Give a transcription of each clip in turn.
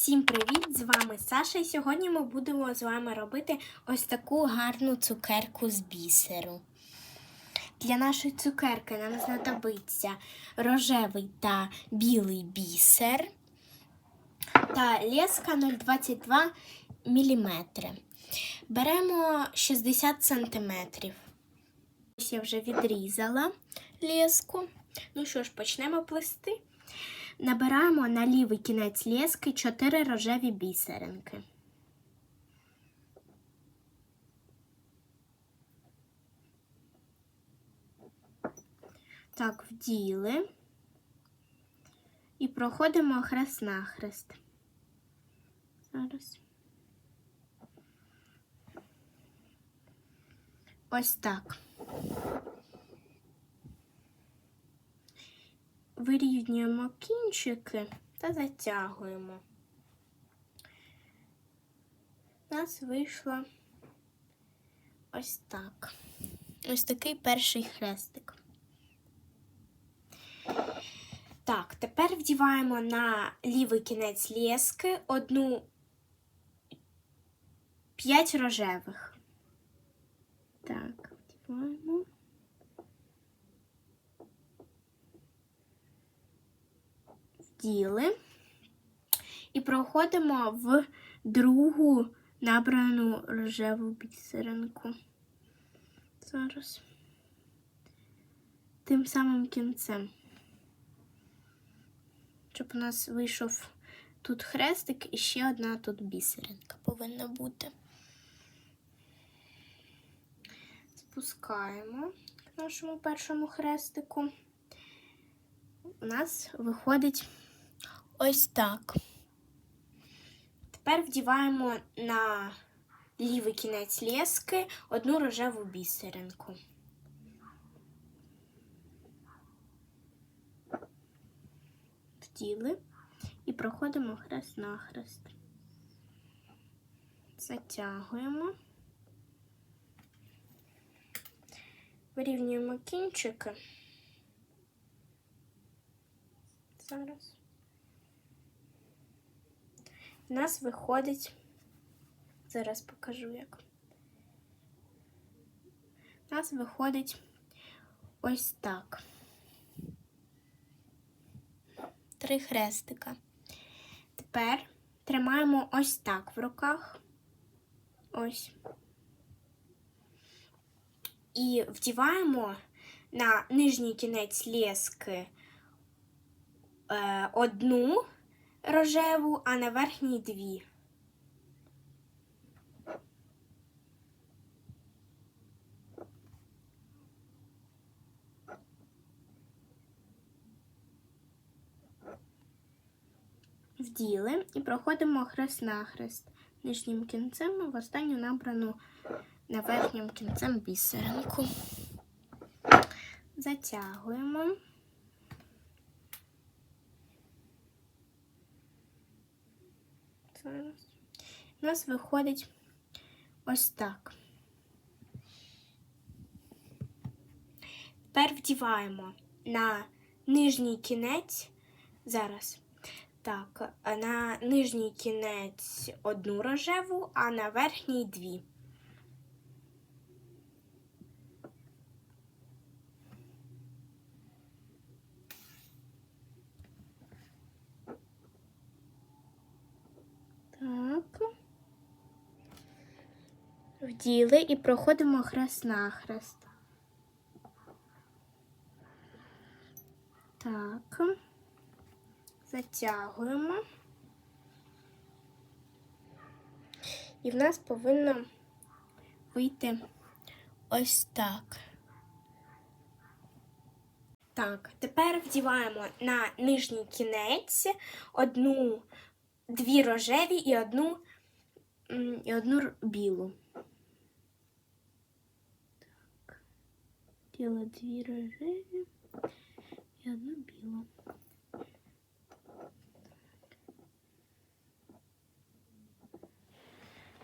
Всім привіт! З вами Саша. І сьогодні ми будемо з вами робити ось таку гарну цукерку з бісеру. Для нашої цукерки нам знадобиться рожевий та білий бісер та леска 0,22 мм. Беремо 60 см. Ось я вже відрізала леску. Ну що ж, почнемо плести. Набираємо на лівий кінець лески 4 рожеві бісеринки. Так, вділи і проходимо хрест-нахрест. Зараз. Ось так. Вирівнюємо кінчики та затягуємо. У нас вийшло ось так. Ось такий перший хрестик. Так, тепер вдіваємо на лівий кінець лески одну п'ять рожевих. Так, вдіваємо. Вділи і проходимо в другу набрану рожеву бісеринку. Зараз тим самим кінцем. Щоб у нас вийшов тут хрестик і ще одна тут бісеринка повинна бути. Спускаємо к нашому першому хрестику. У нас виходить ось так. Тепер вдіваємо на лівий кінець лески одну рожеву бісеринку. Вділи і проходимо хрест-нахрест. Затягуємо. Вирівнюємо кінчики. Зараз. У нас виходить, зараз покажу як. У нас виходить ось так. Три хрестика. Тепер тримаємо ось так в руках. Ось. І вдіваємо на нижній кінець лески е, одну рожеву, а на верхній дві. Вділи і проходимо хрест-нахрест нижнім кінцем в останню набрану на верхнім кінцем бісеринку. Затягуємо. Зараз. У нас виходить ось так. Тепер вдіваємо на нижній кінець. Зараз. Так, на нижній кінець одну рожеву, а на верхній дві. Так. Вділи і проходимо хрест-нахрест. Так. Затягуємо. І в нас повинно вийти ось так. Так, тепер вдіваємо на нижній кінець одну дві рожеві і одну і одну білу. хотіла дві рожеві і одну білу.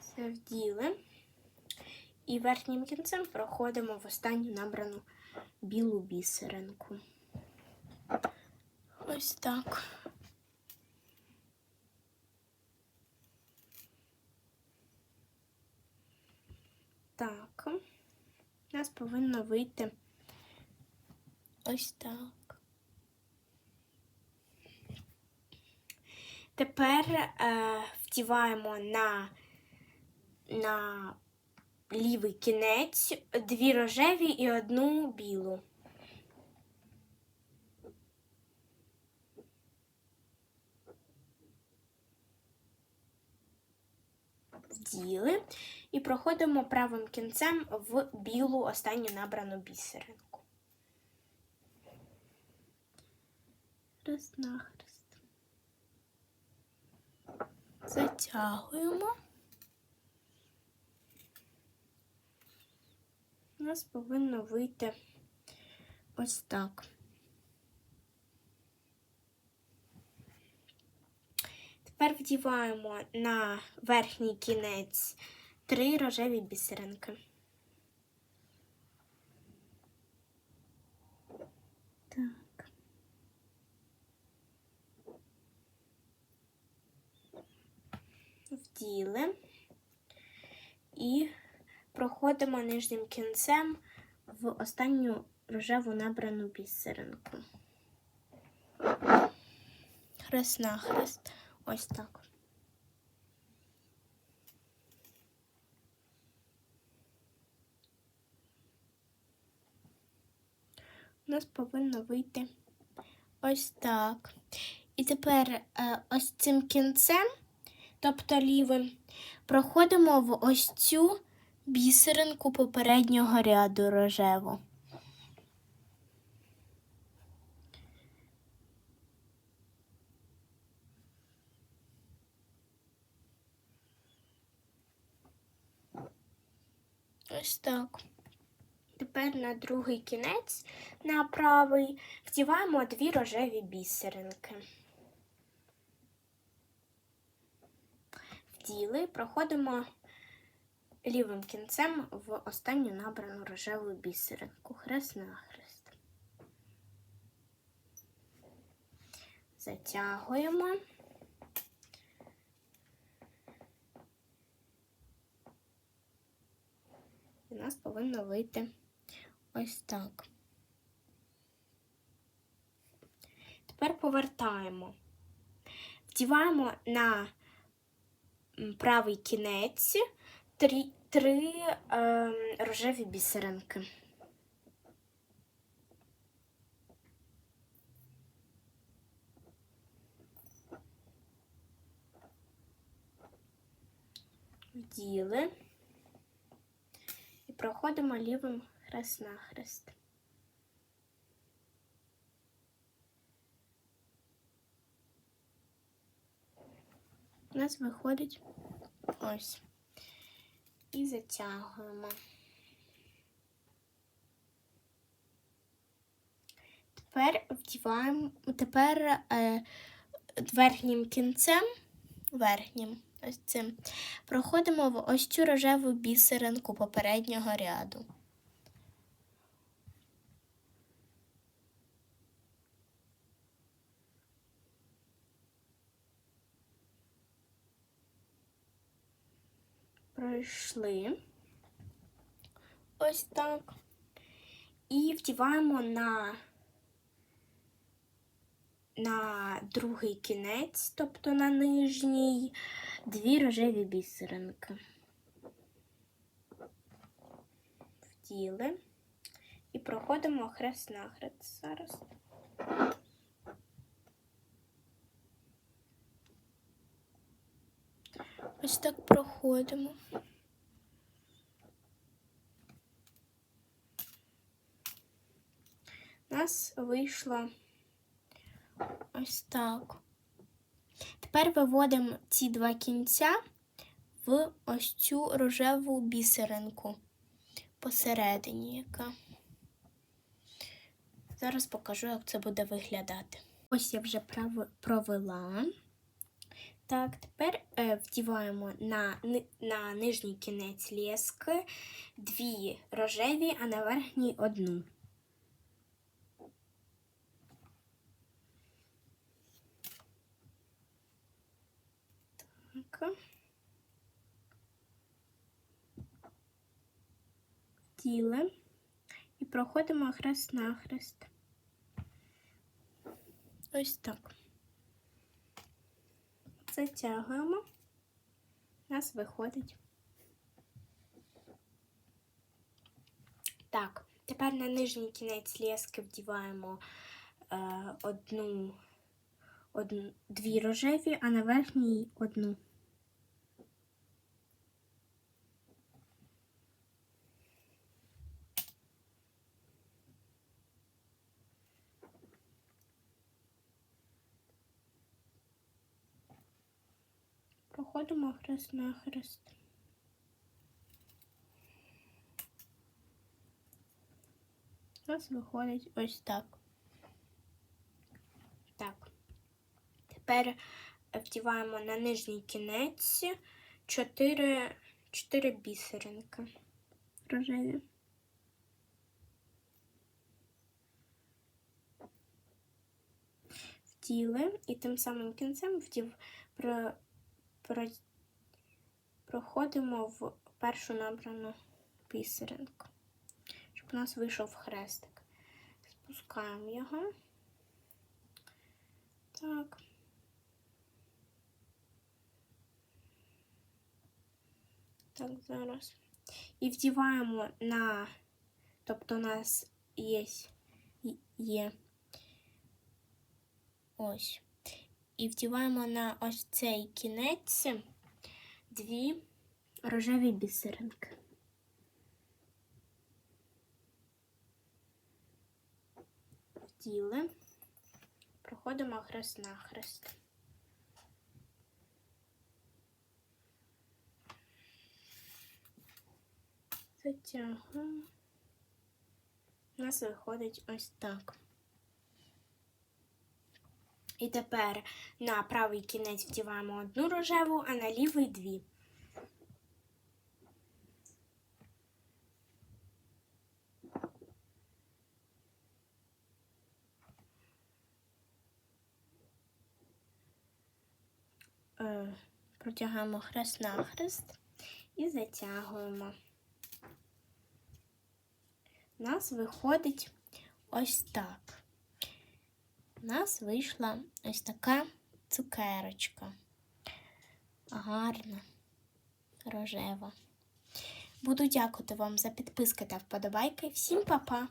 Все вділи. І верхнім кінцем проходимо в останню набрану білу бісеринку. Ось так. Так, у нас повинно вийти ось так. Тепер е, вдіваємо на, на лівий кінець дві рожеві і одну білу. Вділи і проходимо правим кінцем в білу останню набрану бісеринку. Раз нахрест. Затягуємо. У нас повинно вийти ось так. Тепер вдіваємо на верхній кінець три рожеві бісеринки. Так. Вділи і проходимо нижнім кінцем в останню рожеву набрану бісеринку. Хрест на хрест. Ось так. У нас повинно вийти ось так. І тепер е, ось цим кінцем, тобто лівим, проходимо в ось цю бісеринку попереднього ряду рожеву. Ось так. Тепер на другий кінець, на правий, вдіваємо дві рожеві бісеринки. Вділи, проходимо лівим кінцем в останню набрану рожеву бісеринку. Хрест на хрест. Затягуємо. І у нас повинно вийти ось так. Тепер повертаємо. Вдіваємо на правий кінець три, три е, рожеві бісеринки. Вділи і проходимо лівим хрест У нас виходить ось. І затягуємо. Тепер вдіваємо, тепер е, верхнім кінцем, верхнім ось цим, проходимо в ось цю рожеву бісеринку попереднього ряду. Пройшли ось так. І вдіваємо на на другий кінець, тобто на нижній, дві рожеві бісеринки. Вділи і проходимо хрест на хрест зараз. Ось так проходимо. У нас вийшло ось так. Тепер виводимо ці два кінця в ось цю рожеву бісеринку посередині, яка. Зараз покажу, як це буде виглядати. Ось я вже провела. Так, тепер е, вдіваємо на на нижній кінець лески дві рожеві, а на верхній одну. Так. вділи і проходимо хрест-нахрест. Ось так. Затягуємо. У нас виходить. Так, тепер на нижній кінець ліски вдіваємо е, одну, одну, дві рожеві, а на верхній одну. Проходимо хрест на хрест. У нас виходить ось так. Так. Тепер вдіваємо на нижній кінець 4, 4 бісеринки рожеві. Вділи і тим самим кінцем вдів, про, проходимо в першу набрану бісеринку, щоб у нас вийшов хрестик. Спускаємо його. Так. Так, зараз. І вдіваємо на, тобто у нас є, є ось. І вдіваємо на ось цей кінець дві рожеві бісеринки. Вділи, проходимо хрест на хрест. Затягуємо. У нас виходить ось так. І тепер на правий кінець вдіваємо одну рожеву, а на лівий дві. Е, Протягаємо хрест на хрест і затягуємо. У нас виходить ось так. У нас вийшла ось така цукерочка. Гарна, рожева. Буду дякувати вам за підписки та вподобайки. Всім па-па!